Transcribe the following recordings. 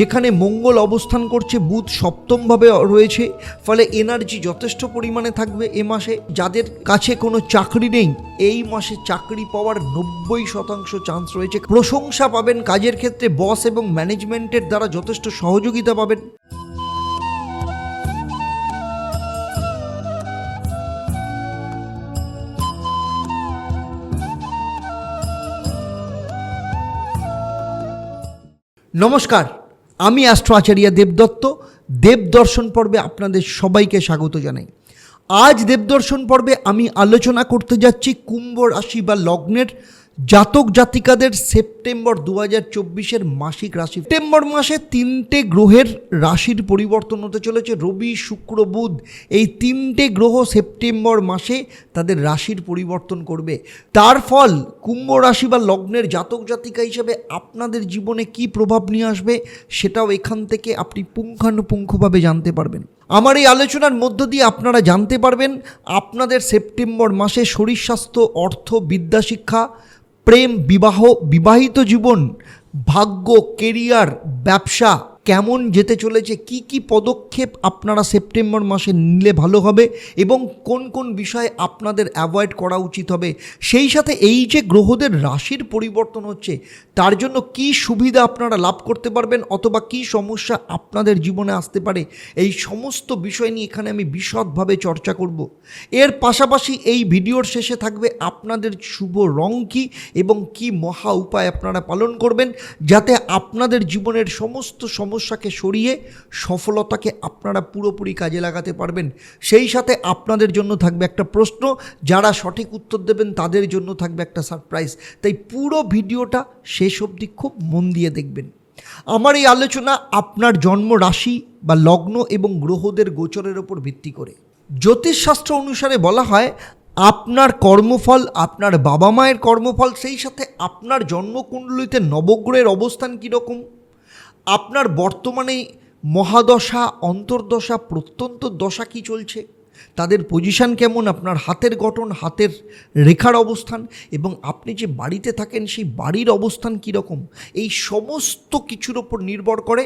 যেখানে মঙ্গল অবস্থান করছে, বুধ সপ্তমভাবে রয়েছে, ফলে এনার্জি যথেষ্ট পরিমাণে থাকবে এ মাসে। যাদের কাছে কোনো চাকরি নেই, এই মাসে চাকরি পাওয়ার নব্বই শতাংশ চান্স রয়েছে। প্রশংসা পাবেন কাজের ক্ষেত্রে বস এবং ম্যানেজমেন্টের দ্বারা যথেষ্ট সহযোগিতা পাবেন। নমস্কার আমি অ্যাস্ট্রো আচার্য দেবদত্ত। দেবদর্শন পর্বে আপনাদের সবাইকে স্বাগত জানাই। আজ দেবদর্শন পর্বে আমি আলোচনা করতে যাচ্ছি কুম্ভ রাশি বা লগ্নের জাতক জাতিকাদের সেপ্টেম্বর দু হাজার চব্বিশের মাসিক রাশি। সেপ্টেম্বর মাসে তিনটে গ্রহের রাশির পরিবর্তন হতে চলেছে। রবি, শুক্র, বুধ এই তিনটে গ্রহ সেপ্টেম্বর মাসে তাদের রাশির পরিবর্তন করবে। তার ফল কুম্ভ রাশি বা লগ্নের জাতক জাতিকা হিসেবে আপনাদের জীবনে কি প্রভাব নিয়ে আসবে সেটাও এখান থেকে আপনি পুঙ্খানুপুঙ্খভাবে জানতে পারবেন। আমার এই আলোচনার মধ্য দিয়ে আপনারা জানতে পারবেন, আপনাদের সেপ্টেম্বর মাসে শরীর স্বাস্থ্য, অর্থ বিদ্যাশিক্ষা প্রেম বিবাহ বিবাহিত জীবন ভাগ্য কেরিয়ার ব্যবসা কেমন যেতে চলেছে, কি কি পদক্ষেপ আপনারা সেপ্টেম্বর মাসে নিলে ভালো হবে এবং কোন কোন বিষয়ে আপনাদের অ্যাভয়েড করা উচিত হবে? সেই সাথে এই যে গ্রহদের রাশির পরিবর্তন হচ্ছে, তার জন্য কি সুবিধা আপনারা লাভ করতে পারবেন অথবা কি সমস্যা আপনাদের জীবনে আসতে পারে? এই সমস্ত বিষয় নিয়ে এখানে আমি বিশদভাবে চর্চা করব। এর পাশাপাশি এই ভিডিওর শেষে থাকবে আপনাদের শুভ রং কী এবং কি মহা উপায় আপনারা পালন করবেন, যাতে আপনাদের জীবনের সমস্ত সমস্যাকে সরিয়ে সফলতাকে আপনারা পুরোপুরি কাজে লাগাতে পারবেন। সেই সাথে আপনাদের জন্য থাকবে একটা প্রশ্ন, যারা সঠিক উত্তর দেবেন তাদের জন্য থাকবে একটা সারপ্রাইজ তাই পুরো ভিডিওটা শেষ অবধি খুব মন দিয়ে দেখবেন। আমার এই আলোচনা আপনার জন্ম রাশি বা লগ্ন এবং গ্রহদের গোচরের ওপর ভিত্তি করে। জ্যোতিষশাস্ত্র অনুসারে বলা হয়, আপনার কর্মফল, আপনার বাবা মায়ের কর্মফল, সেই সাথে আপনার জন্মকুণ্ডলিতে নবগ্রহের অবস্থান কীরকম? আপনার বর্তমানে মহাদশা, অন্তর্দশা, প্রত্যন্ত দশা কি চলছে? তাদের পজিশান কেমন? আপনার হাতের গঠন, হাতের রেখার অবস্থান এবং আপনি যে বাড়িতে থাকেন, সেই বাড়ির অবস্থান কীরকম এই সমস্ত কিছুর ওপর নির্ভর করে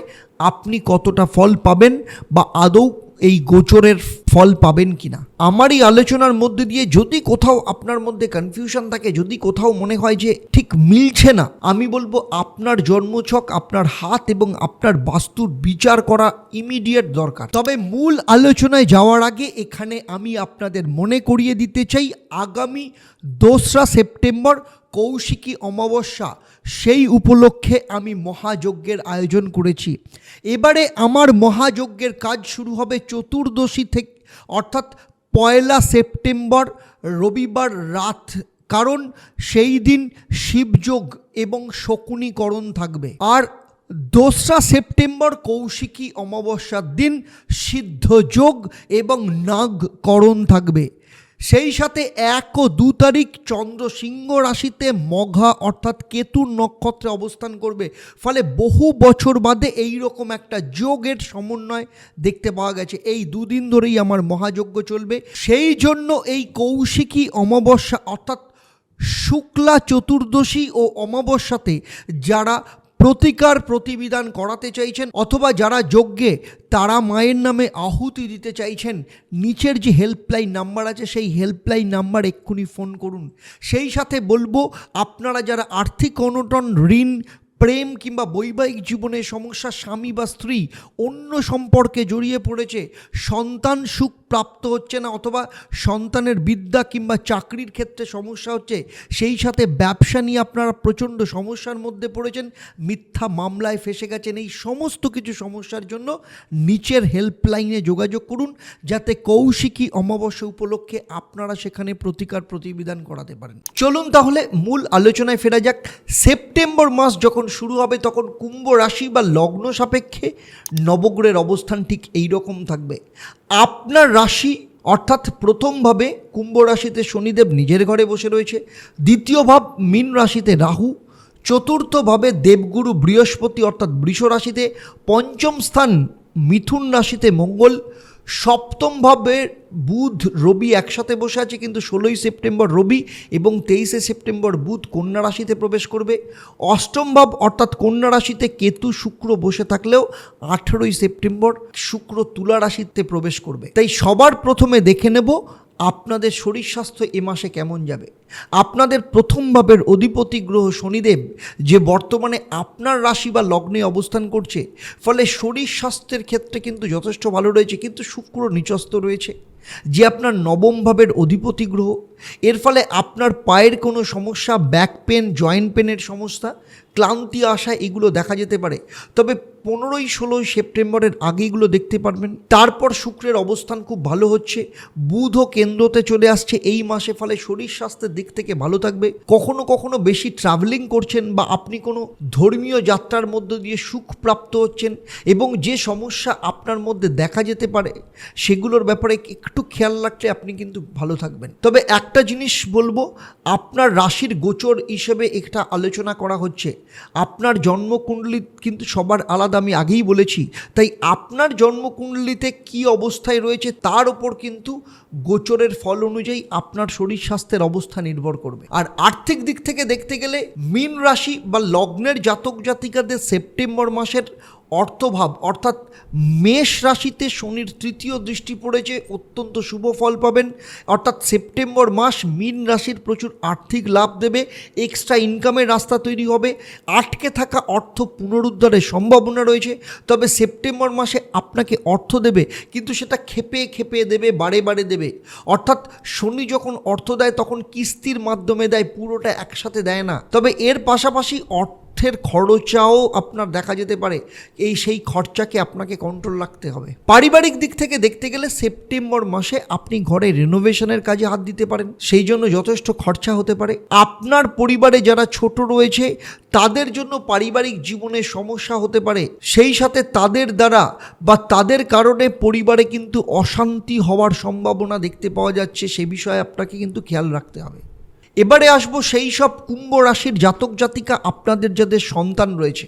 আপনি কতটা ফল পাবেন বা আদৌ এই গোচরের ফল পাবেন কিনা? আমার এই আলোচনার মধ্যে দিয়ে যদি কোথাও আপনার মধ্যে কনফিউশন থাকে, যদি কোথাও মনে হয় যে ঠিক মিলছে না, আমি বলব আপনার জন্মছক, আপনার হাত এবং আপনার বাস্তুর বিচার করা ইমিডিয়েট দরকার। তবে মূল আলোচনায় যাওয়ার আগে এখানে আমি আপনাদের মনে করিয়ে দিতে চাই, আগামী দোসরা সেপ্টেম্বর কৌশিকী অমাবস্যা। সেই উপলক্ষে আমি মহাযজ্ঞের আয়োজন করেছি। এবারে আমার মহাযজ্ঞের কাজ শুরু হবে চতুর্দশী থেকে, অর্থাৎ পয়লা সেপ্টেম্বর, রবিবার রাত। কারণ সেই দিন শিবযোগ এবং শকুনীকরণ থাকবে। আর দোসরা সেপ্টেম্বর কৌশিকী অমাবস্যার দিন সিদ্ধযোগ এবং নাগকরণ থাকবে। সেই সাথে এক ও দু তারিখ চন্দ্র সিংহ রাশিতে মঘা অর্থাৎ কেতুর নক্ষত্রে অবস্থান করবে। ফলে বহু বছর বাদে এই রকম একটা যোগের সমন্বয় দেখতে পাওয়া গেছে। এই দুদিন ধরেই আমার মহাযজ্ঞ চলবে। সেই জন্য এই কৌশিকী অমাবস্যা অর্থাৎ শুক্লা চতুর্দশী ও অমাবস্যাতে যারা প্রতিকার প্রতিবিধান করাতে চাইছেন অথবা যারা যজ্ঞে, তারা মায়ের নামে আহুতি দিতে চাইছেন। নিচের যে হেল্পলাইন নাম্বার আছে, সেই হেল্পলাইন নাম্বার এক্ষুনি ফোন করুন। সেই সাথে বলব, আপনারা যারা আর্থিক অনটন, ঋণ, প্রেম কিংবা বৈবাহিক জীবনে সমস্যা স্বামী বা স্ত্রী, অন্য সম্পর্কে জড়িয়ে পড়েছে, সন্তান সুখ প্রাপ্ত হচ্ছে না অথবা সন্তানের বিদ্যা কিংবা চাকরির ক্ষেত্রে সমস্যা হচ্ছে, সেই সাথে ব্যবসা নিয়ে আপনারা প্রচণ্ড সমস্যার মধ্যে পড়েছেন, মিথ্যা মামলায় ফেসে গেছেন, এই সমস্ত কিছু সমস্যার জন্য নিচের হেল্পলাইনে যোগাযোগ করুন, যাতে কৌশিকী অমাবস্যা উপলক্ষে আপনারা সেখানে প্রতিকার প্রতিবিধান করাতে পারেন। চলুন তাহলে মূল আলোচনায় ফেরা যাক। সেপ্টেম্বর মাস যখন শুরু হবে, তখন কুম্ভ রাশি বা লগ্ন সাপেক্ষে নবগ্রহের অবস্থান ঠিক এই রকম থাকবে। আপনার রাশি, অর্থাৎ প্রথমভাবে কুম্ভ রাশিতে শনিদেব নিজের ঘরে বসে রয়েছে দ্বিতীয় ভাব মীন রাশিতে রাহু, চতুর্থভাবে দেবগুরু বৃহস্পতি, অর্থাৎ বৃষ রাশিতে পঞ্চম স্থান মিথুন রাশিতে মঙ্গল সপ্তমভাবে বুধ, রবি একসাথে বসে আছে, কিন্তু ষোলোই সেপ্টেম্বর রবি এবং তেইশে সেপ্টেম্বর বুধ কন্যা রাশিতে প্রবেশ করবে। অষ্টম ভাব অর্থাৎ কন্যা রাশিতে কেতু, শুক্র বসে থাকলেও আঠেরোই সেপ্টেম্বর শুক্র তুলা রাশিতে প্রবেশ করবে। তাই সবার প্রথমে দেখে নেব আপনাদের শরীর স্বাস্থ্য এ মাসে কেমন যাবে? আপনাদের প্রথম ভাবের অধিপতি গ্রহ শনিদেব, যে বর্তমানে আপনার রাশি বা লগ্নে অবস্থান করছে, ফলে শরীর স্বাস্থ্যের ক্ষেত্রে কিন্তু যথেষ্ট ভালো রয়েছে, কিন্তু শুক্র নিচস্ত রয়েছে। যে আপনার নবম ভাবের অধিপতি গ্রহ, এর ফলে আপনার পায়ের কোনো সমস্যা ব্যাক পেন জয়েন্ট পেনের সমস্যা, ক্লান্তি আসা এগুলো দেখা যেতে পারে। তবে পনেরোই ষোলোই সেপ্টেম্বরের আগে এগুলো দেখতে পারবেন। তারপর শুক্রের অবস্থান খুব ভালো হচ্ছে। বুধও কেন্দ্রতে চলে আসছে। এই মাসে ফলে শরীর স্বাস্থ্যের দিক থেকে ভালো থাকবে। কখনো কখনো বেশি ট্রাভেলিং করছেন বা আপনি কোনো ধর্মীয় যাত্রার মধ্য দিয়ে সুখ প্রাপ্ত হচ্ছেন এবং যে সমস্যা আপনার মধ্যে দেখা যেতে পারে, সেগুলোর ব্যাপারে একটু খেয়াল রাখলে আপনি কিন্তু ভালো থাকবেন। তবে একটা জিনিস বলব, আপনার রাশির গোচর হিসেবে একটা আলোচনা করা হচ্ছে। আপনার জন্মকুণ্ডলী কিন্তু সবার আলাদা আমি আগেই বলেছি, তাই আপনার জন্মকুণ্ডলিতে কি অবস্থায় রয়েছে তার ওপর কিন্তু গোচরের ফল অনুযায়ী আপনার শরীর স্বাস্থ্যের অবস্থা নির্ভর করবে। আর আর্থিক দিক থেকে দেখতে গেলে মীন রাশি বা লগ্নের জাতক জাতিকাদের সেপ্টেম্বর মাসের অর্থভাব, অর্থাৎ মেষ রাশিতে শনির তৃতীয় দৃষ্টি পড়েছে, অত্যন্ত শুভ ফল পাবেন। অর্থাৎ সেপ্টেম্বর মাস মীন রাশির প্রচুর আর্থিক লাভ দেবে এক্সট্রা ইনকামের রাস্তা তৈরি হবে। আটকে থাকা অর্থ পুনরুদ্ধারের সম্ভাবনা রয়েছে, তবে সেপ্টেম্বর মাসে আপনাকে অর্থ দেবে, কিন্তু সেটা খেপে খেপে দেবে, বারে বারে দেবে। অর্থাৎ শনি যখন অর্থ দেয়, তখন কিস্তির মাধ্যমে দেয়, পুরোটা একসাথে দেয় না। তবে এর পাশাপাশি অর্থ অর্থের খরচাও আপনার দেখা যেতে পারে। এই সেই খরচাকে আপনাকে কন্ট্রোল রাখতে হবে। পারিবারিক দিক থেকে দেখতে গেলে সেপ্টেম্বর মাসে আপনি ঘরে রেনোভেশনের কাজে হাত দিতে পারেন। সেই জন্য যথেষ্ট খরচা হতে পারে। আপনার পরিবারে যারা ছোট রয়েছে, তাদের জন্য পারিবারিক জীবনে সমস্যা হতে পারে। সেই সাথে তাদের দ্বারা বা তাদের কারণে পরিবারে কিন্তু অশান্তি হওয়ার সম্ভাবনা দেখতে পাওয়া যাচ্ছে। সে বিষয়ে আপনাকে কিন্তু খেয়াল রাখতে হবে। এবারে আসব সেই সব কুম্ভ রাশির জাতক জাতিকা আপনাদের যাদের সন্তান রয়েছে।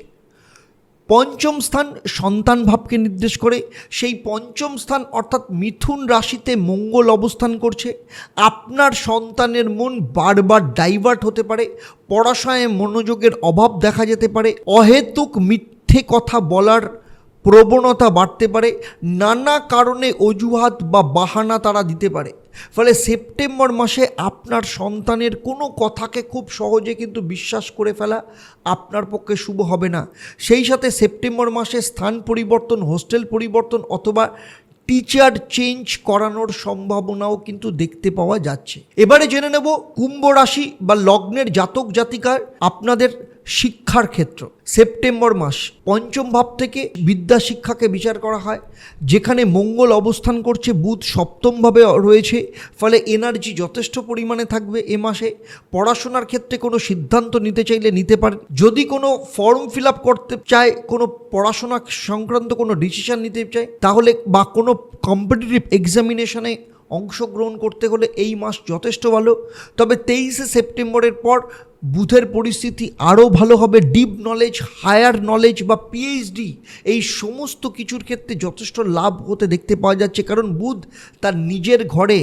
পঞ্চম স্থান সন্তান ভাবকে নির্দেশ করে। সেই পঞ্চম স্থান অর্থাৎ মিথুন রাশিতে মঙ্গল অবস্থান করছে। আপনার সন্তানের মন বারবার ডাইভার্ট হতে পারে। পড়াশোনায় মনোযোগের অভাব দেখা যেতে পারে। অহেতুক মিথ্যে কথা বলার প্রবণতা বাড়তে পারে, নানা কারণে অজুহাত বা বাহানা তারা দিতে পারে। ফলে সেপ্টেম্বর মাসে আপনার সন্তানের কোনো কথাকে খুব সহজে কিন্তু বিশ্বাস করে ফেলা আপনার পক্ষে শুভ হবে না। সেই সাথে সেপ্টেম্বর মাসে স্থান পরিবর্তন, হোস্টেল পরিবর্তন অথবা টিচার চেঞ্জ করানোর সম্ভাবনাও কিন্তু দেখতে পাওয়া যাচ্ছে। এবারে জেনে নেব, কুম্ভ রাশি বা লগ্নের জাতক জাতিকার আপনাদের শিক্ষার ক্ষেত্র। সেপ্টেম্বর মাস, পঞ্চম ভাব থেকে বিদ্যা শিক্ষাকে বিচার করা হয়, যেখানে মঙ্গল অবস্থান করছে বুধ সপ্তমভাবে রয়েছে, ফলে এনার্জি যথেষ্ট পরিমাণে থাকবে এ মাসে। পড়াশোনার ক্ষেত্রে কোনো সিদ্ধান্ত নিতে চাইলে নিতে পারেন। যদি কোনো ফর্ম ফিল আপ করতে চায়, কোনো পড়াশোনা সংক্রান্ত কোনো ডিসিশন নিতে চায়, তাহলে বা কোনো কম্পিটিটিভ এক্সামিনেশনে অংশগ্রহণ করতে হলে এই মাস যথেষ্ট ভালো। তবে তেইশে সেপ্টেম্বরের পর বুথের পরিস্থিতি আরও ভালো হবে। ডিপ নলেজ, হায়ার নলেজ বা পিএইচডি এই সমস্ত কিছুর ক্ষেত্রে যথেষ্ট লাভ হতে দেখতে পাওয়া যাচ্ছে। কারণ বুধ তার নিজের ঘরে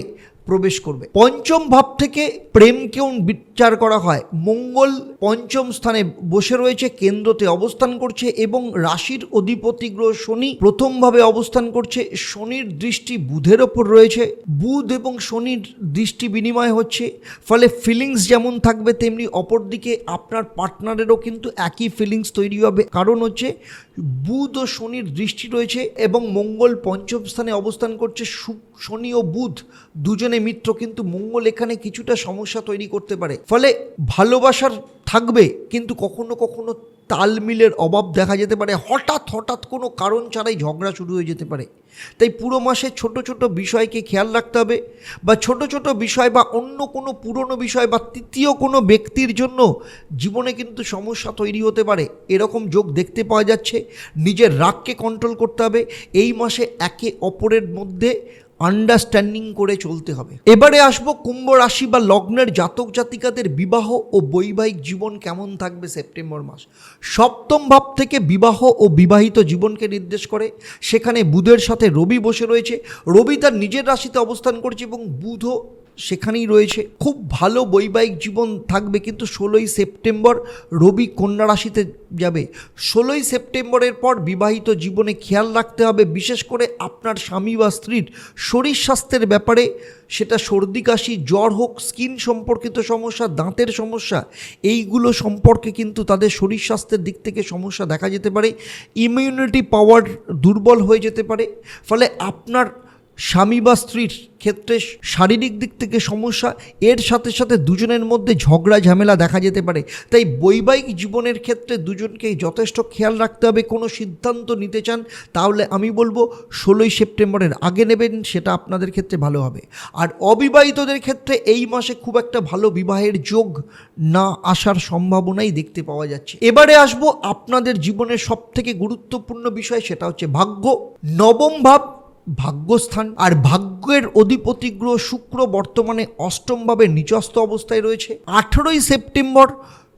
প্রবেশ করবে। পঞ্চম ভাব থেকে প্রেমকেও বিচার করা হয়। মঙ্গল পঞ্চম স্থানে বসে রয়েছে, কেন্দ্রতে অবস্থান করছে এবং রাশির অধিপতি গ্রহ শনি প্রথমভাবে অবস্থান করছে। শনির দৃষ্টি বুধের ওপর রয়েছে। বুধ এবং শনির দৃষ্টি বিনিময় হচ্ছে। ফলে ফিলিংস যেমন থাকবে, তেমনি অপরদিকে আপনার পার্টনারেরও কিন্তু একই ফিলিংস তৈরি হবে। কারণ হচ্ছে, বুধ ও শনির দৃষ্টি রয়েছে এবং মঙ্গল পঞ্চম স্থানে অবস্থান করছে শনি ও বুধ। দুজনে মিত্র কিন্তু মঙ্গল এখানে কিছুটা সমস্যা তৈরি করতে পারে। ফলে ভালোবাসার থাকবে, কিন্তু কখনো কখনো তালমিলের অভাব দেখা যেতে পারে। হঠাৎ হঠাৎ কোনো কারণ ছাড়াই ঝগড়া শুরু হয়ে যেতে পারে। তাই পুরো মাসে ছোট ছোট বিষয়কে খেয়াল রাখতে হবে বা ছোট ছোট বিষয় বা অন্য কোনো পুরনো বিষয় বা তৃতীয় কোনো ব্যক্তির জন্য জীবনে কিন্তু সমস্যা তৈরি হতে পারে। এরকম যোগ দেখতে পাওয়া যাচ্ছে। নিজের রাগকে কন্ট্রোল করতে হবে। এই মাসে একে অপরের মধ্যে আন্ডারস্ট্যান্ডিং করে চলতে হবে। এবারে আসব কুম্ভ রাশি বা লগ্নের জাতক জাতিকাদের বিবাহ ও বৈবাহিক জীবন কেমন থাকবে সেপ্টেম্বর মাস। সপ্তম ভাব থেকে বিবাহ ও বিবাহিত জীবনকে নির্দেশ করে। সেখানে বুধের সাথে রবি বসে রয়েছে। রবি তার নিজের রাশিতে অবস্থান করছে এবং বুধও সেখানেই রয়েছে। খুব ভালো বৈবাহিক জীবন থাকবে কিন্তু ষোলোই সেপ্টেম্বর রবি কন্যা রাশিতে যাবে। ষোলোই সেপ্টেম্বরের পর বিবাহিত জীবনে খেয়াল রাখতে হবে, বিশেষ করে আপনার স্বামী বা স্ত্রীর শরীর স্বাস্থ্যের ব্যাপারে। সেটা সর্দি, কাশি, জ্বর হোক, স্কিন সম্পর্কিত সমস্যা, দাঁতের সমস্যা, এইগুলো সম্পর্কে কিন্তু তাদের শরীর স্বাস্থ্যের দিক থেকে সমস্যা দেখা যেতে পারে। ইমিউনিটি পাওয়ার দুর্বল হয়ে যেতে পারে। ফলে আপনার স্বামী বা স্ত্রীর ক্ষেত্রে শারীরিক দিক থেকে সমস্যা, এর সাথে সাথে দুজনের মধ্যে ঝগড়া, ঝামেলা দেখা যেতে পারে। তাই বৈবাহিক জীবনের ক্ষেত্রে দুজনকে যথেষ্ট খেয়াল রাখতে হবে। কোনো সিদ্ধান্ত নিতে চান, তাহলে আমি বলব ষোলোই সেপ্টেম্বরের আগে নেবেন, সেটা আপনাদের ক্ষেত্রে ভালো হবে। আর অবিবাহিতদের ক্ষেত্রে এই মাসে খুব একটা ভালো বিবাহের যোগ না আসার সম্ভাবনাই দেখতে পাওয়া যাচ্ছে। এবারে আসব আপনাদের জীবনের সব থেকে গুরুত্বপূর্ণ বিষয়, সেটা হচ্ছে ভাগ্য। নবম ভাব ভাগ্যস্থান আর ভাগ্যের অধিপতি গ্রহ শুক্র বর্তমানে অষ্টমভাবে নিচস্থ অবস্থায় রয়েছে। আঠেরোই সেপ্টেম্বর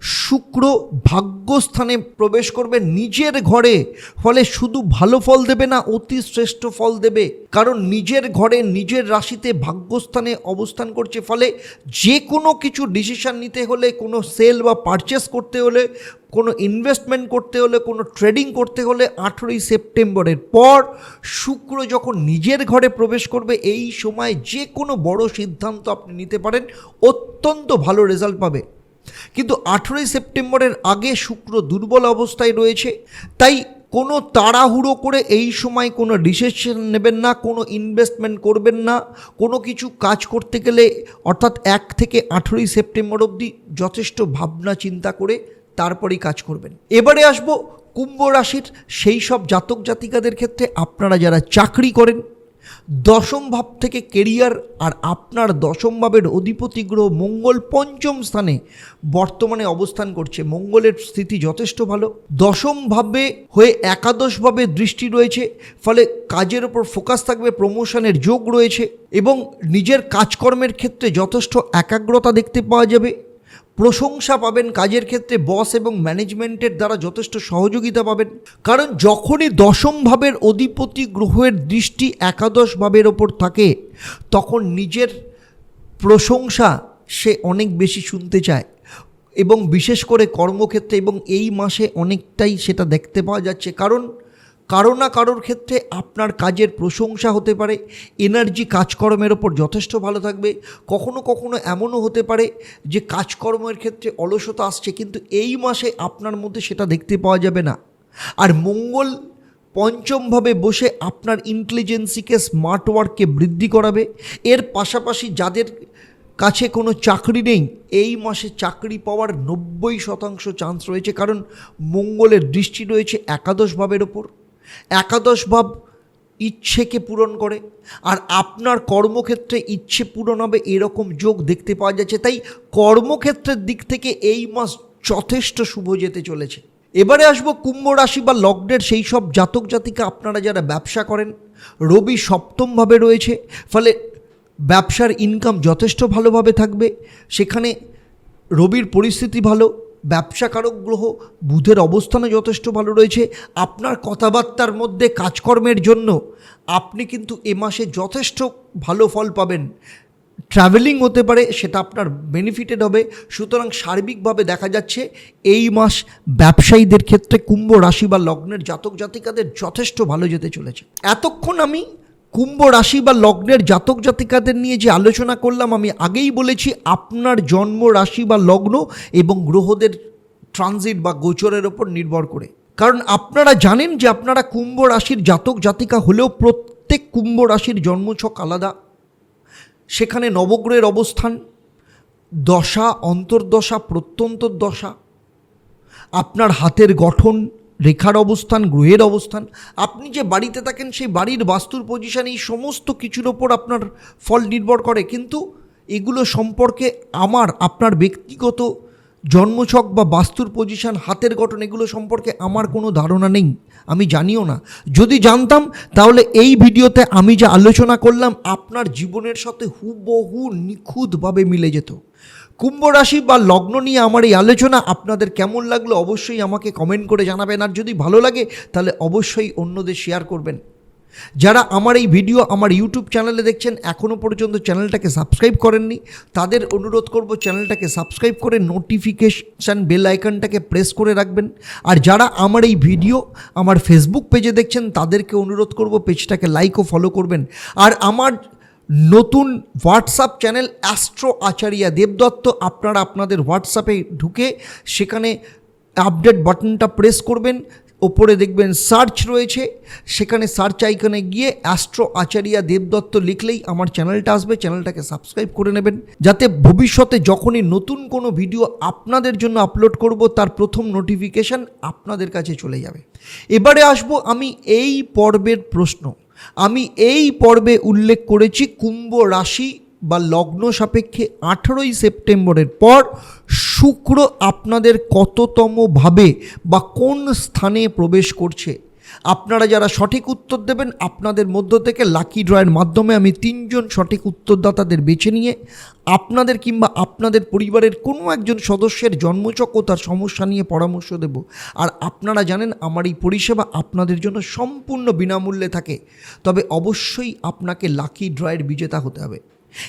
শুক্র ভাগ্যস্থানে প্রবেশ করবে নিজের ঘরে, ফলে শুধু ভালো ফল দেবে না, অতি শ্রেষ্ঠ ফল দেবে। কারণ নিজের ঘরে নিজের রাশিতে ভাগ্যস্থানে অবস্থান করছে, ফলে যে কোনো কিছু ডিসিশন নিতে হলে, কোনো সেল বা পারচেস করতে হলে, কোনো ইনভেস্টমেন্ট করতে হলে, কোনো ট্রেডিং করতে হলে আঠেরোই সেপ্টেম্বরের পর শুক্র যখন নিজের ঘরে প্রবেশ করবে, এই সময় যে কোনো বড় সিদ্ধান্ত আপনি নিতে পারেন, অত্যন্ত ভালো রেজাল্ট পাবে। কিন্তু আঠেরোই সেপ্টেম্বরের আগে শুক্র দুর্বল অবস্থায় রয়েছে, তাই কোনো তাড়াহুড়ো করে এই সময় কোনো ডিসিশন নেবেন না, কোনো ইনভেস্টমেন্ট করবেন না, কোনো কিছু কাজ করতে গেলে অর্থাৎ এক থেকে আঠেরোই সেপ্টেম্বর অবধি যথেষ্ট ভাবনা চিন্তা করে তারপরেই কাজ করবেন। এবারে আসব কুম্ভ রাশির সেই সব জাতক জাতিকাদের ক্ষেত্রে আপনারা যারা চাকরি করেন দশম ভাব থেকে কেরিয়ার আর আপনার দশম ভাবের অধিপতি গ্রহ মঙ্গল পঞ্চম স্থানে বর্তমানে অবস্থান করছে। মঙ্গলের স্থিতি যথেষ্ট ভালো। দশম ভাবে হয়ে একাদশ ভাবে দৃষ্টি রয়েছে। ফলে কাজের ওপর ফোকাস থাকবে প্রমোশনের যোগ রয়েছে এবং নিজের কাজকর্মের ক্ষেত্রে যথেষ্ট একাগ্রতা দেখতে পাওয়া যাবে। প্রশংসা পাবেন কাজের ক্ষেত্রে বস এবং ম্যানেজমেন্টের দ্বারা যথেষ্ট সহযোগিতা পাবেন। কারণ যখনই দশম ভাবের অধিপতি গ্রহের দৃষ্টি একাদশ ভাবের ওপর থাকে, তখন নিজের প্রশংসা সে অনেক বেশি শুনতে চায় এবং বিশেষ করে কর্মক্ষেত্রে এবং এই মাসে অনেকটাই সেটা দেখতে পাওয়া যাচ্ছে। কারণ কারও না কারোর ক্ষেত্রে আপনার কাজের প্রশংসা হতে পারে এনার্জি কাজকর্মের ওপর যথেষ্ট ভালো থাকবে। কখনো কখনো এমনও হতে পারে যে কাজকর্মের ক্ষেত্রে অলসতা আসছে, কিন্তু এই মাসে আপনার মধ্যে সেটা দেখতে পাওয়া যাবে না। আর মঙ্গল পঞ্চমভাবে বসে আপনার ইন্টেলিজেন্সিকে স্মার্ট ওয়ার্ককে বৃদ্ধি করাবে। এর পাশাপাশি যাদের কাছে কোনো চাকরি নেই, এই মাসে চাকরি পাওয়ার নব্বই শতাংশ চান্স রয়েছে, কারণ মঙ্গলের দৃষ্টি রয়েছে একাদশ ভাবের ওপর। একাদশ ভাব ইচ্ছেকে পূরণ করে, আর আপনার কর্মক্ষেত্রে ইচ্ছে পূরণ হবে এরকম যোগ দেখতে পাওয়া যাচ্ছে। তাই কর্মক্ষেত্রের দিক থেকে এই মাস যথেষ্ট শুভ যেতে চলেছে। এবারে আসব কুম্ভ রাশি বা লগ্নের সেই সব জাতক জাতিকা আপনারা যারা ব্যবসা করেন, রবি সপ্তমভাবে রয়েছে, ফলে ব্যবসার ইনকাম যথেষ্ট ভালোভাবে থাকবে, সেখানে রবির পরিস্থিতি ভালো ব্যবসাকারক গ্রহ, বুধের অবস্থানে যথেষ্ট ভালো রয়েছে। আপনার কথাবার্তার মধ্যে কাজকর্মের জন্য আপনি কিন্তু এ মাসে যথেষ্ট ভালো ফল পাবেন। ট্রাভেলিং হতে পারে, সেটা আপনার বেনিফিটেড হবে। সুতরাং সার্বিকভাবে দেখা যাচ্ছে, এই মাস ব্যবসায়ীদের ক্ষেত্রে কুম্ভ রাশি বা লগ্নের জাতক জাতিকাদের যথেষ্ট ভালো যেতে চলেছে। এতক্ষণ আমি কুম্ভ রাশি বা লগ্নের জাতক জাতিকাদের নিয়ে যে আলোচনা করলাম, আমি আগেই বলেছি আপনার জন্ম রাশি বা লগ্ন এবং গ্রহদের ট্রানজিট বা গোচরের ওপর নির্ভর করে। কারণ আপনারা জানেন যে আপনারা কুম্ভ রাশির জাতক জাতিকা হলেও প্রত্যেক কুম্ভ রাশির জন্মছক আলাদা। সেখানে নবগ্রহের অবস্থান, দশা, অন্তর্দশা প্রত্যন্তর দশা আপনার হাতের গঠন রেখার অবস্থান, গ্রহের অবস্থান, আপনি যে বাড়িতে থাকেন, সেই বাড়ির বাস্তুর পজিশন এই সমস্ত কিছুর ওপর আপনার ফল নির্ভর করে। কিন্তু এগুলো সম্পর্কে আমার, আপনার ব্যক্তিগত জন্মছক বা বাস্তুর পজিশন হাতের গঠন, এগুলো সম্পর্কে আমার কোনো ধারণা নেই। আমি জানিও না। যদি জানতাম, তাহলে এই ভিডিওতে আমি যে আলোচনা করলাম, আপনার জীবনের সাথে হুবহু নিখুঁতভাবে মিলে যেত। কুম্ভ রাশি বা লগ্ন নিয়ে আমার এই আলোচনা আপনাদের কেমন লাগল অবশ্যই আমাকে কমেন্ট করে জানাবেন। আর যদি ভালো লাগে, তাহলে অবশ্যই অন্যদের শেয়ার করবেন। যারা আমার এই ভিডিও আমার ইউটিউব চ্যানেলে দেখছেন এখনও পর্যন্ত চ্যানেলটাকে সাবস্ক্রাইব করেননি, তাদের অনুরোধ করব চ্যানেলটাকে সাবস্ক্রাইব করে নোটিফিকেশান বেল আইকনটাকে প্রেস করে রাখবেন। আর যারা আমার এই ভিডিও আমার ফেসবুক পেজে দেখছেন, তাদেরকে অনুরোধ করব পেজটাকে লাইক ও ফলো করবেন। আর আমার নতুন WhatsApp channel astro Acharya Debdutta আপনারা আপনাদের হোয়াটসঅ্যাপে ঢুকে সেখানে আপডেট বাটনটা প্রেস করবেন, ওপরে দেখবেন সার্চ রয়েছে, সেখানে সার্চ আইকনে গিয়ে অ্যাস্ট্রো আচারিয়া দেবদত্ত লিখলেই আমার চ্যানেলটা আসবে চ্যানেলটাকে সাবস্ক্রাইব করে নেবেন, যাতে ভবিষ্যতে যখনই নতুন কোনো ভিডিও আপনাদের জন্য আপলোড করব, তার প্রথম নোটিফিকেশান আপনাদের কাছে চলে যাবে। এবারে আসব আমি এই পর্বের প্রশ্ন। আমি এই পর্বে উল্লেখ করেছি কুম্ভ রাশি বা লগ্ন সাপেক্ষে আঠেরোই সেপ্টেম্বরের পর শুক্র আপনাদের কততমভাবে বা কোন স্থানে প্রবেশ করছে আপনারা যারা সঠিক উত্তর দেবেন, আপনাদের মধ্য থেকে লাকি ড্রয়ের মাধ্যমে আমি তিনজন সঠিক উত্তরদাতাদের বেছে নিয়ে আপনাদের কিংবা আপনাদের পরিবারের কোনো একজন সদস্যের জন্মচক ও তার সমস্যা নিয়ে পরামর্শ দেব। আর আপনারা জানেন, আমার এই পরিষেবা আপনাদের জন্য সম্পূর্ণ বিনামূল্যে থাকে। তবে অবশ্যই আপনাকে লাকি ড্রয়ের বিজেতা হতে হবে।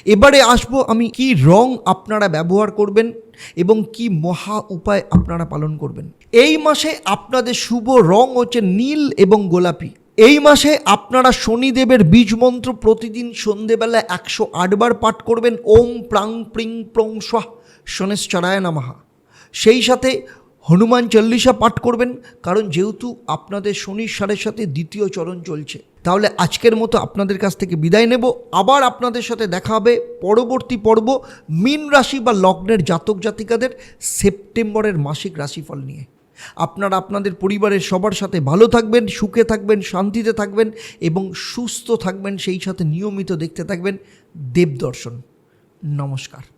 এবারে আসব আমি কি রং আপনারা ব্যবহার করবেন এবং কি মহা উপায় আপনারা পালন করবেন। এই মাসে আপনাদের শুভ রং হচ্ছে নীল এবং গোলাপি। এই মাসে আপনারা শনিদেবের বীজ মন্ত্র প্রতিদিন সন্ধেবেলা একশো আটবার পাঠ করবেন। ওম প্রাং প্রিং প্রং স্বাহ শনেশ্চরায় নামাহা সেই সাথে হনুমান চল্লিশা পাঠ করবেন। কারণ যেহেতু আপনাদের শনির সাড়ের সাথে দ্বিতীয় চরণ চলছে। তাহলে আজকের মতো আপনাদের কাছ থেকে বিদায় নেব। আবার আপনাদের সাথে দেখা হবে পরবর্তী পর্ব মীন রাশি বা লগ্নের জাতক জাতিকাদের সেপ্টেম্বরের মাসিক রাশিফল নিয়ে। আপনারা আপনাদের পরিবারের সবার সাথে ভালো থাকবেন, সুখে থাকবেন, শান্তিতে থাকবেন এবং সুস্থ থাকবেন, সেই সাথে নিয়মিত দেখতে থাকবেন। দেবদর্শন। নমস্কার।